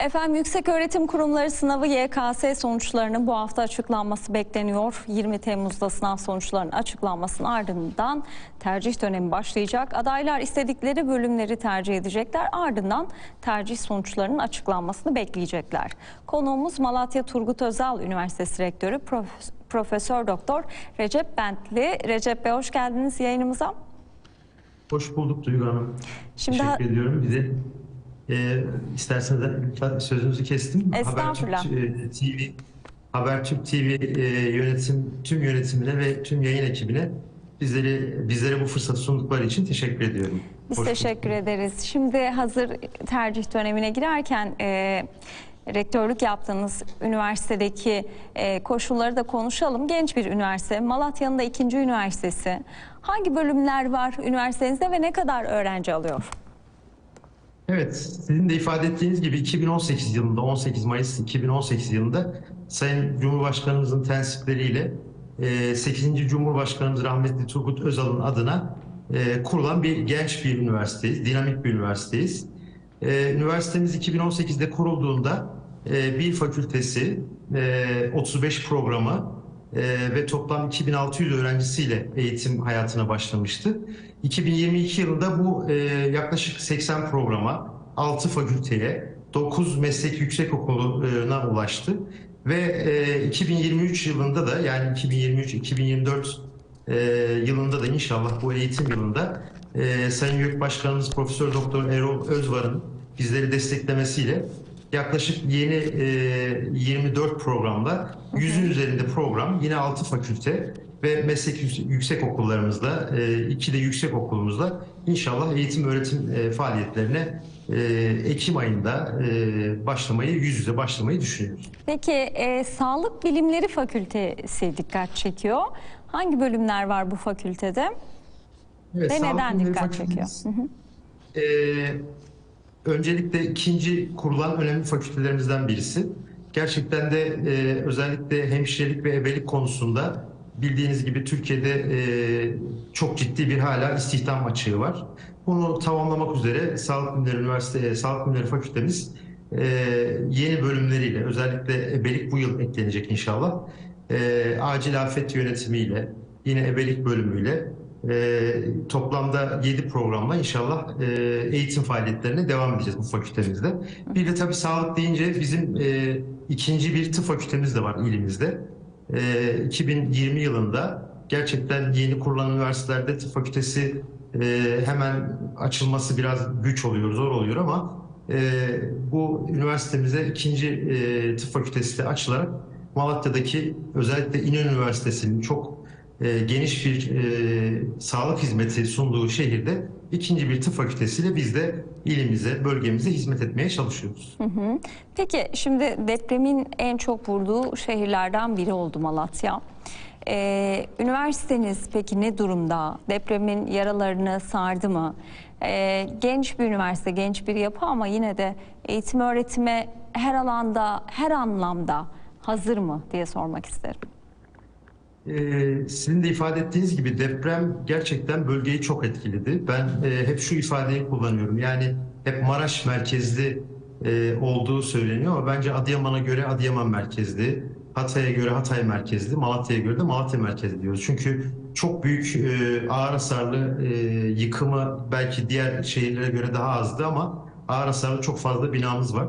Efendim Yüksek Öğretim Kurumları sınavı YKS sonuçlarının bu hafta açıklanması bekleniyor. 20 Temmuz'da sınav sonuçlarının açıklanmasının ardından tercih dönemi başlayacak. Adaylar istedikleri bölümleri tercih edecekler. Ardından tercih sonuçlarının açıklanmasını bekleyecekler. Konuğumuz Malatya Turgut Özal Üniversitesi Rektörü Prof- Profesör Doktor Recep Bentli. Recep Bey hoş geldiniz yayınımıza. Hoş bulduk Duygu Hanım. Şimdi Teşekkür ediyorum. De e, isterseniz de lütfen sözünüzü kestim. Estağfurullah. Habertürk e, TV, Habertürk TV e, yönetim tüm yönetimine ve tüm yayın ekibine bizleri bizlere bu fırsatı sundukları için teşekkür ediyorum. Biz Hoş bulduk. teşekkür ederiz. Şimdi hazır tercih dönemine girerken e, rektörlük yaptığınız üniversitedeki e, koşulları da konuşalım. Genç bir üniversite, Malatya'nın da ikinci üniversitesi. Hangi bölümler var üniversitenizde ve ne kadar öğrenci alıyor? Evet, sizin de ifade ettiğiniz gibi 2018 yılında, 18 Mayıs 2018 yılında Sayın Cumhurbaşkanımızın tensipleriyle e, 8. Cumhurbaşkanımız rahmetli Turgut Özal'ın adına e, kurulan bir genç bir üniversiteyiz, dinamik bir üniversiteyiz. E, Üniversitemiz 2018'de kurulduğunda e, bir fakültesi, e, 35 programı e, ve toplam 2600 öğrencisiyle eğitim hayatına başlamıştı. 2022 yılında bu e, yaklaşık 80 programa, 6 fakülteye, 9 meslek yüksekokulu'na ulaştı. Ve e, 2023 yılında da yani 2023-2024 e, yılında da inşallah bu eğitim yılında e, Sayın YÖK Başkanımız Profesör Doktor Erol Özvar'ın bizleri desteklemesiyle yaklaşık yeni e, 24 programda 100'ün üzerinde program yine 6 fakülte ve meslek yüksek, okullarımızda e, iki de yüksek okulumuzda inşallah eğitim öğretim e, faaliyetlerine e, Ekim ayında e, başlamayı yüz yüze başlamayı düşünüyoruz. Peki e, Sağlık Bilimleri Fakültesi dikkat çekiyor. Hangi bölümler var bu fakültede Evet, ve neden dikkat çekiyor? Fakültesi- Ee, öncelikle ikinci kurulan önemli fakültelerimizden birisi. Gerçekten de e, özellikle hemşirelik ve ebelik konusunda bildiğiniz gibi Türkiye'de e, çok ciddi bir hala istihdam açığı var. Bunu tamamlamak üzere Sağlık Bilimleri Üniversite Sağlık Bilimleri Fakültemiz e, yeni bölümleriyle özellikle ebelik bu yıl eklenecek inşallah. E, acil afet yönetimiyle yine ebelik bölümüyle e, toplamda 7 programla inşallah e, eğitim faaliyetlerine devam edeceğiz bu fakültemizde. Bir de tabii sağlık deyince bizim e, ikinci bir tıp fakültemiz de var ilimizde. E, 2020 yılında gerçekten yeni kurulan üniversitelerde tıp fakültesi e, hemen açılması biraz güç oluyor, zor oluyor ama e, bu üniversitemize ikinci e, tıp fakültesi de açılarak Malatya'daki özellikle İnönü Üniversitesi'nin çok e, geniş bir e, sağlık hizmeti sunduğu şehirde ikinci bir tıp fakültesiyle biz de ilimize, bölgemize hizmet etmeye çalışıyoruz. Hı hı. Peki şimdi depremin en çok vurduğu şehirlerden biri oldu Malatya. Ee, üniversiteniz peki ne durumda? Depremin yaralarını sardı mı? Ee, genç bir üniversite, genç bir yapı ama yine de eğitim öğretime her alanda, her anlamda hazır mı diye sormak isterim. Ee, sizin de ifade ettiğiniz gibi deprem gerçekten bölgeyi çok etkiledi. Ben e, hep şu ifadeyi kullanıyorum. Yani hep Maraş merkezli e, olduğu söyleniyor ama bence Adıyaman'a göre Adıyaman merkezli, Hatay'a göre Hatay merkezli, Malatya'ya göre de Malatya merkezli diyoruz. Çünkü çok büyük e, ağır hasarlı e, yıkımı belki diğer şehirlere göre daha azdı ama ağır hasarlı çok fazla binamız var.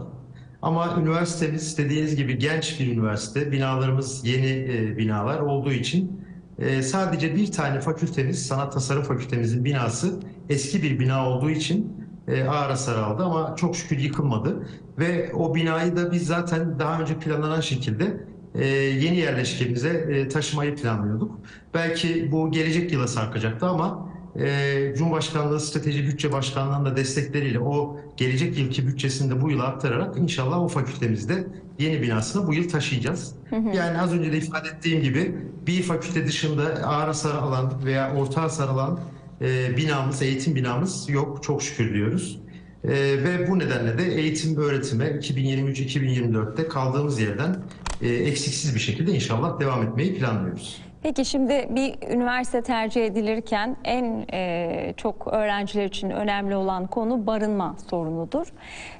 Ama üniversitemiz dediğiniz gibi genç bir üniversite. Binalarımız yeni e, binalar olduğu için e, sadece bir tane fakültemiz, sanat tasarım fakültemizin binası eski bir bina olduğu için e, ağır hasar aldı ama çok şükür yıkılmadı. Ve o binayı da biz zaten daha önce planlanan şekilde e, yeni yerleşkemize e, taşımayı planlıyorduk. Belki bu gelecek yıla sarkacaktı ama e, Cumhurbaşkanlığı Strateji Bütçe Başkanlığı'nın da destekleriyle o gelecek yılki bütçesini de bu yıla aktararak inşallah o fakültemizde yeni binasını bu yıl taşıyacağız. Yani az önce de ifade ettiğim gibi bir fakülte dışında ağır hasar alan veya orta hasar alan e, binamız, eğitim binamız yok çok şükür diyoruz. E, ve bu nedenle de eğitim öğretime 2023-2024'te kaldığımız yerden e, eksiksiz bir şekilde inşallah devam etmeyi planlıyoruz. Peki şimdi bir üniversite tercih edilirken en e, çok öğrenciler için önemli olan konu barınma sorunudur.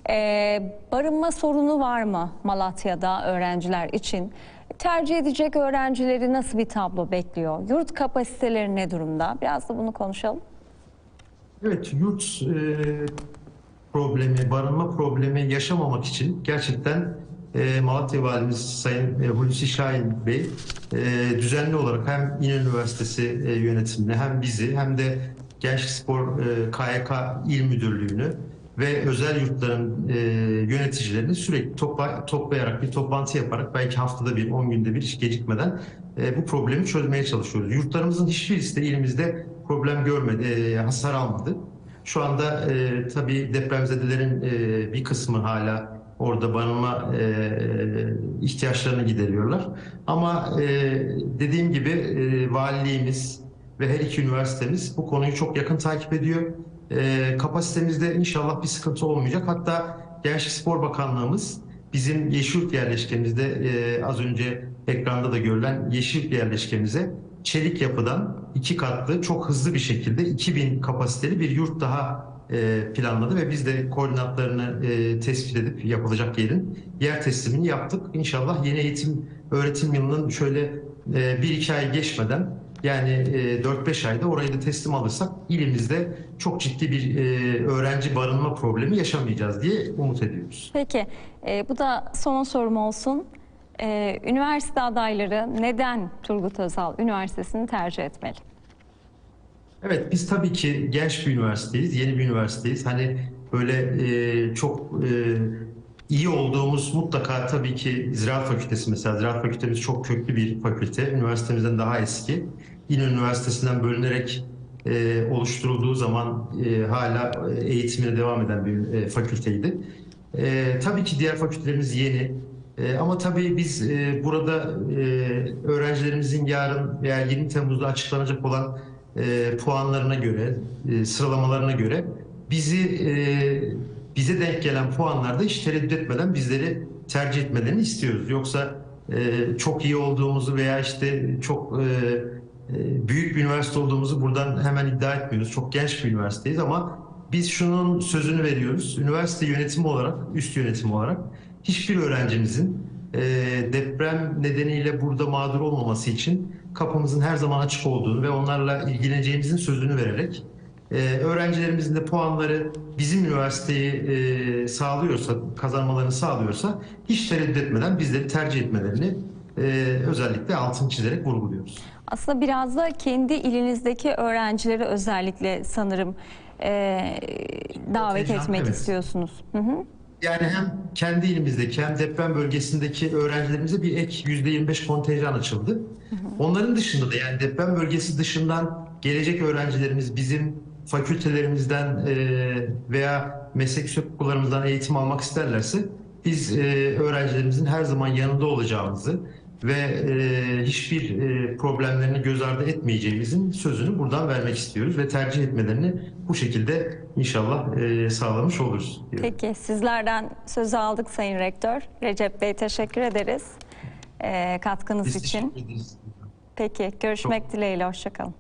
E, barınma sorunu var mı Malatya'da öğrenciler için? Tercih edecek öğrencileri nasıl bir tablo bekliyor? Yurt kapasiteleri ne durumda? Biraz da bunu konuşalım. Evet, yurt e, problemi, barınma problemi yaşamamak için gerçekten e, Malatya Valimiz Sayın e, Hulusi Şahin Bey e, düzenli olarak hem İnönü Üniversitesi e, yönetimini hem bizi hem de Gençlik Spor e, KYK İl Müdürlüğü'nü ve özel yurtların e, yöneticilerini sürekli topla, toplayarak bir toplantı yaparak belki haftada bir, 10 günde bir hiç gecikmeden e, bu problemi çözmeye çalışıyoruz. Yurtlarımızın hiçbirisi de ilimizde problem görmedi, e, hasar almadı. Şu anda e, tabii depremzedelerin e, bir kısmı hala orada barınma e, ihtiyaçlarını gideriyorlar. Ama e, dediğim gibi e, valiliğimiz ve her iki üniversitemiz bu konuyu çok yakın takip ediyor. E, kapasitemizde inşallah bir sıkıntı olmayacak. Hatta Gençlik Spor Bakanlığımız bizim Yeşilyurt yerleşkemizde e, az önce ekranda da görülen Yeşilyurt yerleşkemize çelik yapıdan iki katlı çok hızlı bir şekilde 2000 kapasiteli bir yurt daha planladı ve biz de koordinatlarını e, tespit edip yapılacak yerin yer teslimini yaptık. İnşallah yeni eğitim öğretim yılının şöyle e, bir iki ay geçmeden yani e, 4-5 ayda orayı da teslim alırsak ilimizde çok ciddi bir e, öğrenci barınma problemi yaşamayacağız diye umut ediyoruz. Peki e, bu da son sorum olsun. E, üniversite adayları neden Turgut Özal Üniversitesi'ni tercih etmeli? Evet biz tabii ki genç bir üniversiteyiz, yeni bir üniversiteyiz. Hani böyle e, çok e, iyi olduğumuz mutlaka tabii ki Ziraat Fakültesi mesela. Ziraat Fakültemiz çok köklü bir fakülte. Üniversitemizden daha eski. İnönü Üniversitesi'nden bölünerek e, oluşturulduğu zaman e, hala eğitimine devam eden bir e, fakülteydi. E, tabii ki diğer fakültelerimiz yeni. E, ama tabii biz e, burada e, öğrencilerimizin yarın veya 20 Temmuz'da açıklanacak olan e, puanlarına göre, e, sıralamalarına göre bizi e, bize denk gelen puanlarda hiç tereddüt etmeden bizleri tercih etmelerini istiyoruz. Yoksa e, çok iyi olduğumuzu veya işte çok e, e, büyük bir üniversite olduğumuzu buradan hemen iddia etmiyoruz. Çok genç bir üniversiteyiz ama biz şunun sözünü veriyoruz. Üniversite yönetimi olarak, üst yönetim olarak hiçbir öğrencimizin e, deprem nedeniyle burada mağdur olmaması için kapımızın her zaman açık olduğunu ve onlarla ilgileneceğimizin sözünü vererek e, öğrencilerimizin de puanları bizim üniversiteyi e, sağlıyorsa, kazanmalarını sağlıyorsa hiç tereddüt etmeden bizleri tercih etmelerini e, özellikle altını çizerek vurguluyoruz. Aslında biraz da kendi ilinizdeki öğrencileri özellikle sanırım e, davet etmek evet. istiyorsunuz. Hı hı. Yani hem kendi ilimizdeki hem deprem bölgesindeki öğrencilerimize bir ek %25 kontenjan açıldı. Onların dışında da yani deprem bölgesi dışından gelecek öğrencilerimiz bizim fakültelerimizden e, veya meslek yüksek okullarımızdan eğitim almak isterlerse biz e, öğrencilerimizin her zaman yanında olacağımızı ve e, hiçbir e, problemlerini göz ardı etmeyeceğimizin sözünü buradan vermek istiyoruz ve tercih etmelerini bu şekilde inşallah e, sağlamış oluruz. diyorum. Peki sizlerden sözü aldık Sayın Rektör. Recep Bey teşekkür ederiz e, katkınız Biz için. teşekkür ederiz. Peki görüşmek dileğiyle hoşçakalın.